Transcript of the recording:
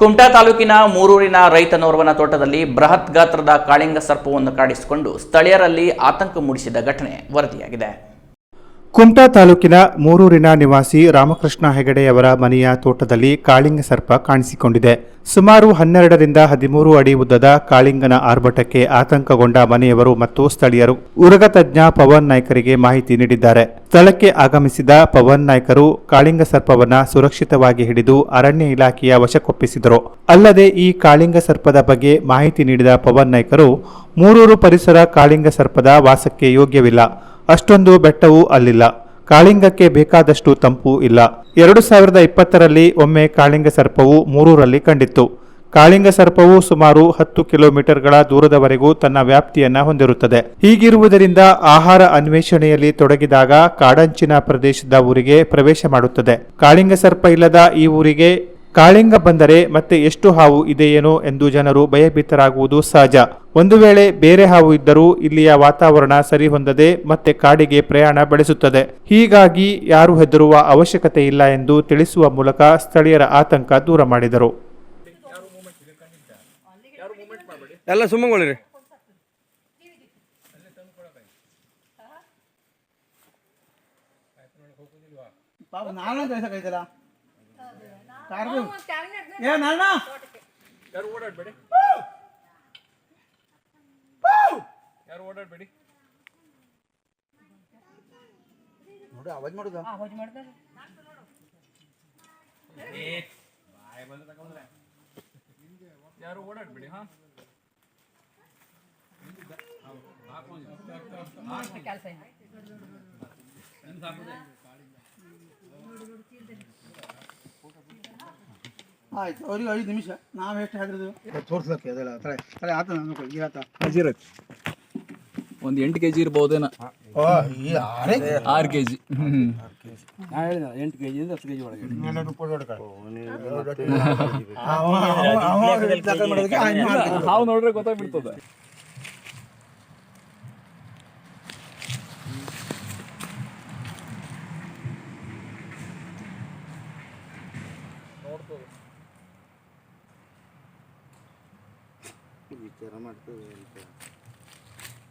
ಕುಮಟಾ ತಾಲೂಕಿನ ಮೂರೂರಿನ ರೈತನೋರ್ವನ ತೋಟದಲ್ಲಿ ಬೃಹತ್ ಗಾತ್ರದ ಕಾಳಿಂಗ ಸರ್ಪವನ್ನು ಕಾಡಿಸಿಕೊಂಡು ಸ್ಥಳೀಯರಲ್ಲಿ ಆತಂಕ ಮೂಡಿಸಿದ ಘಟನೆ ವರದಿಯಾಗಿದೆ. ಕುಮಟಾ ತಾಲೂಕಿನ ಮೂರೂರಿನ ನಿವಾಸಿ ರಾಮಕೃಷ್ಣ ಹೆಗಡೆಯವರ ಮನೆಯ ತೋಟದಲ್ಲಿ ಕಾಳಿಂಗ ಸರ್ಪ ಕಾಣಿಸಿಕೊಂಡಿದೆ. ಸುಮಾರು ಹನ್ನೆರಡರಿಂದ ಹದಿಮೂರು ಅಡಿ ಉದ್ದದ ಕಾಳಿಂಗನ ಆರ್ಭಟಕ್ಕೆ ಆತಂಕಗೊಂಡ ಮನೆಯವರು ಮತ್ತು ಸ್ಥಳೀಯರು ಉರಗ ತಜ್ಞ ಪವನ್ ನಾಯ್ಕರಿಗೆ ಮಾಹಿತಿ ನೀಡಿದ್ದಾರೆ. ಸ್ಥಳಕ್ಕೆ ಆಗಮಿಸಿದ ಪವನ್ ನಾಯ್ಕರು ಕಾಳಿಂಗ ಸರ್ಪವನ್ನ ಸುರಕ್ಷಿತವಾಗಿ ಹಿಡಿದು ಅರಣ್ಯ ಇಲಾಖೆಯ ವಶಕ್ಕೊಪ್ಪಿಸಿದರು. ಅಲ್ಲದೆ ಈ ಕಾಳಿಂಗ ಸರ್ಪದ ಬಗ್ಗೆ ಮಾಹಿತಿ ನೀಡಿದ ಪವನ್ ನಾಯ್ಕರು, ಮೂರೂರು ಪರಿಸರ ಕಾಳಿಂಗ ಸರ್ಪದ ವಾಸಕ್ಕೆ ಯೋಗ್ಯವಿಲ್ಲ. ಅಷ್ಟೊಂದು ಬೆಟ್ಟವೂ ಅಲ್ಲಿಲ್ಲ. ಕಾಳಿಂಗಕ್ಕೆ ಬೇಕಾದಷ್ಟು ತಂಪು ಇಲ್ಲ. ಎರಡು ಸಾವಿರದ ಇಪ್ಪತ್ತರಲ್ಲಿ ಒಮ್ಮೆ ಕಾಳಿಂಗ ಸರ್ಪವು ಮೂರೂರಲ್ಲಿ ಕಂಡಿತ್ತು. ಕಾಳಿಂಗ ಸರ್ಪವು ಸುಮಾರು ಹತ್ತು ಕಿಲೋಮೀಟರ್ಗಳ ದೂರದವರೆಗೂ ತನ್ನ ವ್ಯಾಪ್ತಿಯನ್ನ ಹೊಂದಿರುತ್ತದೆ. ಹೀಗಿರುವುದರಿಂದ ಆಹಾರ ಅನ್ವೇಷಣೆಯಲ್ಲಿ ತೊಡಗಿದಾಗ ಕಾಡಂಚಿನ ಪ್ರದೇಶದ ಊರಿಗೆ ಪ್ರವೇಶ ಮಾಡುತ್ತದೆ. ಕಾಳಿಂಗ ಸರ್ಪ ಇಲ್ಲದ ಈ ಊರಿಗೆ ಕಾಳಿಂಗ ಬಂದರೆ ಮತ್ತೆ ಎಷ್ಟು ಹಾವು ಇದೆಯೇನೋ ಎಂದು ಜನರು ಭಯಭೀತರಾಗುವುದು ಸಹಜ. ಒಂದು ವೇಳೆ ಬೇರೆ ಹಾವು ಇದ್ದರೂ ಇಲ್ಲಿಯ ವಾತಾವರಣ ಸರಿ ಹೊಂದದೆ ಮತ್ತೆ ಕಾಡಿಗೆ ಪ್ರಯಾಣ ಬೆಳೆಸುತ್ತದೆ. ಹೀಗಾಗಿ ಯಾರು ಹೆದರುವ ಅವಶ್ಯಕತೆ ಇಲ್ಲ ಎಂದು ತಿಳಿಸುವ ಮೂಲಕ ಸ್ಥಳೀಯರ ಆತಂಕ ದೂರ ಮಾಡಿದರು. ಎಲ್ಲ ಸುಮ್ಮಂಗೊಳ್ರಿ ಪಾಪ ನಾನು ಯಾರು ಓಡಾಡ್ಬೇಡಿ ನೋಡಿ ಅವಾಜ್ ಮಾಡುದ? ಯಾರು ಓಡಾಡ್ಬೇಡಿ ಹಾ? ಆಯ್ತು ಅವ್ರಿಗೆ ಐದು ನಿಮಿಷ. ನಾವು ಎಷ್ಟು ಹಾಕಿದ್ರು ತೋರ್ಸಕ್ಕೆ ಅದೆಲ್ಲ ತಲೆ ತಲೆ ಆತ ನಾನು ಈಗ ಆತ. ಒಂದು ಎಂಟು ಕೆ ಜಿ ಇರ್ಬೋದೇನ ಆರೇ ಆರು ಕೆ ಜಿ ದಾಖಲೆ ಮಾಡೋದಕ್ಕೆ ಆಯ್ತು ಮಾಡ್ತೀನಿ. ಹಾವು ನೋಡ್ರೆ ಗೊತ್ತಾಗ್ಬಿಡ್ತದೆ.